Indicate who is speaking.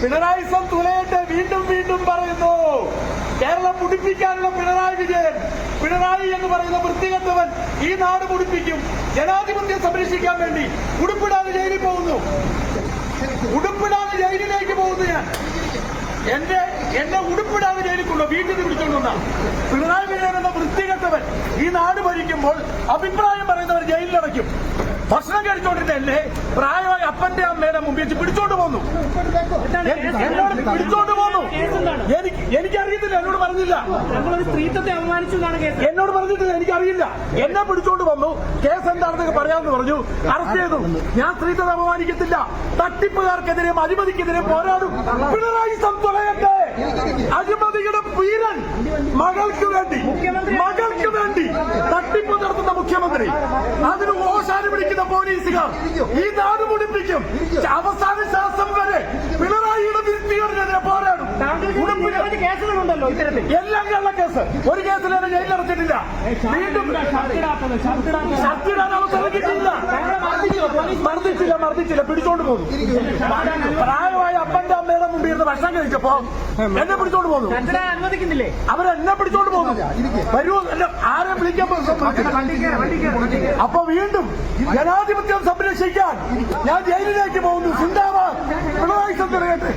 Speaker 1: പിണറായി തുലയട്ടെ വീണ്ടും വീണ്ടും പറയുന്നു. കേരളം മുടിപ്പിക്കാനുള്ള പിണറായി വിജയൻ പിണറായി എന്ന് പറയുന്ന വൃത്തികെട്ടവൻ ഈ നാട് മുടിപ്പിക്കും. ജനാധിപത്യം സംരക്ഷിക്കാൻ വേണ്ടി ഉടുപ്പിടാതെ ജയിലിൽ പോകുന്നു. ഉടുപ്പിടാതെ ജയിലിലേക്ക് പോകുന്നു ഞാൻ. എന്റെ എന്നെ ഉടുപ്പിടാതെ ജയിലിക്കുള്ള വീട്ടിൽ നിന്ന് വിളിച്ചോണ്ടുവന്ന പിണറായി വിജയൻ എന്ന വൃത്തികെട്ടവൻ ഈ നാട് ഭരിക്കുമ്പോൾ അഭിപ്രായം പറയുന്നവർ ജയിലിലടയ്ക്കും ഭക്ഷണം കഴിച്ചോണ്ടിരുന്ന പ്രായമായ അപ്പന്റെ അമ്മയുടെ മുമ്പിൽ പിടിച്ചോണ്ട് പോന്നു. എന്നോട് പിടിച്ചോണ്ട് പോന്നു. എനിക്ക് എനിക്കറിയത്തില്ല എന്നോട് പറഞ്ഞില്ല.
Speaker 2: സ്ത്രീത്വത്തെ അപമാനിച്ചു
Speaker 1: എന്നോട് പറഞ്ഞിട്ടില്ല എനിക്കറിയില്ല. എന്നെ പിടിച്ചോണ്ട് വന്നു. കേസ് എന്താണെന്നൊക്കെ പറയാമെന്ന് പറഞ്ഞു. അറസ്റ്റ് ചെയ്തു. ഞാൻ സ്ത്രീത്വത്തെ അപമാനിക്കത്തില്ല. തട്ടിപ്പുകാർക്കെതിരെയും അഴിമതിക്കെതിരെ പോരാടും. പിണറായി സംതുലയട്ടെ അഴിമതിയുടെ വീരൻ മകൾക്ക് വേണ്ടി മകൾക്ക് വേണ്ടി തട്ടിപ്പ് നടത്തുന്ന മുഖ്യമന്ത്രി. അതിന് ഓശാനി പിടിക്കുന്ന പോലീസുകാർ ഈ നാട് മുടിപ്പിക്കും. അവസാന ശ്വാസം
Speaker 2: നിരവധി കേസുകളുണ്ടല്ലോ ഇത്തരത്തിൽ.
Speaker 1: എല്ലാം കള്ള കേസ്. ഒരു കേസിൽ എന്നെ ജയിലിലടച്ചിട്ടില്ല വീണ്ടും ഷർട്ടിടാൻ അവസരം കിട്ടിയില്ല മർദ്ദിച്ചില്ല മർദ്ദിച്ചില്ല. പിടിച്ചോണ്ട് പോകും പ്രായമായ അപ്പന്റെ അമ്മയുടെ മുമ്പിൽ ഇരുന്ന് ഭക്ഷണം കഴിച്ചപ്പോ എന്നെ പിടിച്ചോണ്ട് പോകുന്നു.
Speaker 2: അനുവദിക്കുന്നില്ലേ?
Speaker 1: അവരെന്നെ പിടിച്ചോണ്ട് പോകുന്നു. വരൂ ആരെ വിളിക്കാൻ. അപ്പൊ വീണ്ടും ജനാധിപത്യം സംരക്ഷിക്കാൻ ഞാൻ ജയിലിലേക്ക് പോകുന്നു. സിന്ദാബാദ് പിണറായി സംഘടനയായിട്ട്